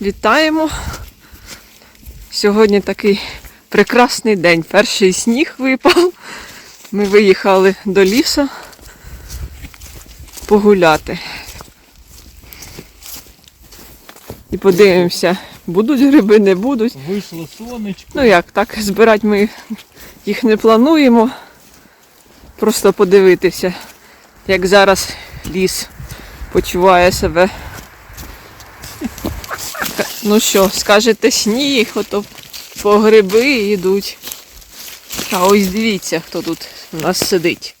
Вітаємо. Сьогодні такий прекрасний день. Перший сніг випав. Ми виїхали до лісу погуляти. І подивимося, будуть гриби, не будуть. Вийшло сонечко. Ну як, так, збирати ми їх не плануємо. Просто подивитися, як зараз ліс почуває себе. Ну що, скажете сніг, ото по гриби йдуть. А ось дивіться, хто тут у нас сидить.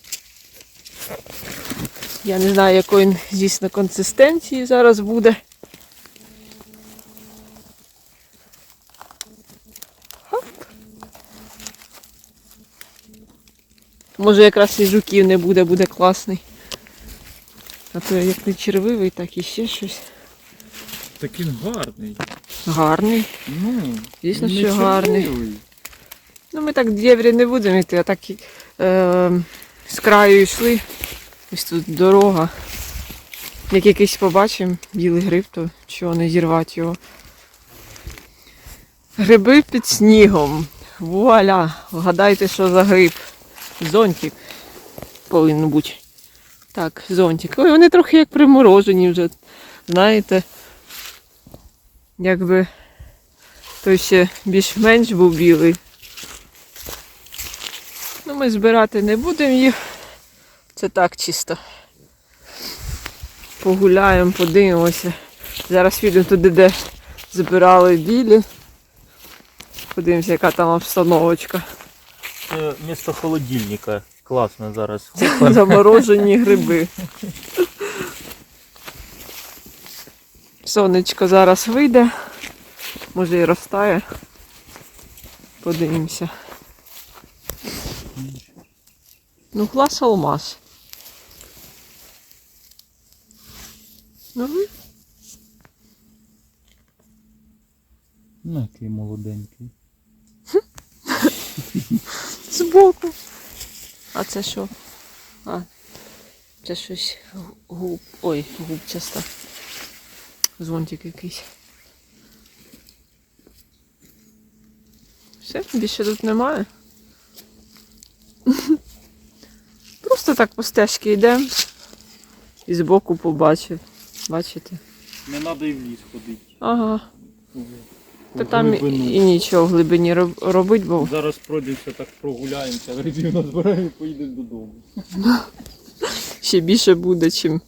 Я не знаю, якої звісно, консистенції зараз буде. Може якраз і жуків не буде, буде класний. А то як не червивий, так і ще щось. Так він гарний. Гарний. Ну, Звісно, що не гарний. Ну ми так дєврі не будемо йти, а так е, з краю йшли. Ось тут дорога. Як якийсь побачимо білий гриб, то чого не зірвати його. Гриби під снігом. Вуаля! Вгадайте, що за гриб. Зонтик повинен бути. Так, зонтик. Ой, вони трохи як приморожені вже. Знаєте. Якби той ще більш-менш був білий. Ну, ми збирати не будемо їх. Це так чисто. Погуляємо, подивимося. Зараз підемо туди, де збирали білі. Подивимося, яка там обстановочка. Це місто холодильника. Класно зараз. Заморожені гриби. Сонечко зараз вийде. Може і розтає. Подивимося. Ну, клас алмаз. Ну, Ну, який молоденький. збоку. А це що? А, це щось губ. Ой, губчаста. Зонтик якийсь. Все, більше тут немає. Просто так по стежці йдемо. І збоку побачив. Бачите? Не треба і в ліс ходити. Ага. У Та там і, глибину. і нічого в глибині роб- робить, бо Зараз пройдемося, так прогуляємося, грибів назбираємо і поїдемо додому. ще більше буде, чим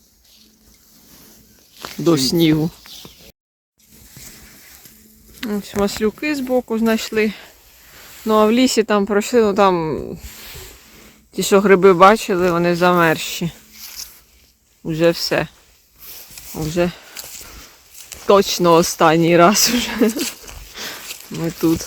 до снігу. Ось маслюки збоку знайшли. Ну а в лісі там пройшли, ну там ті, що гриби бачили, вони замерзші. Уже все. Уже точно останній раз уже. Ми тут.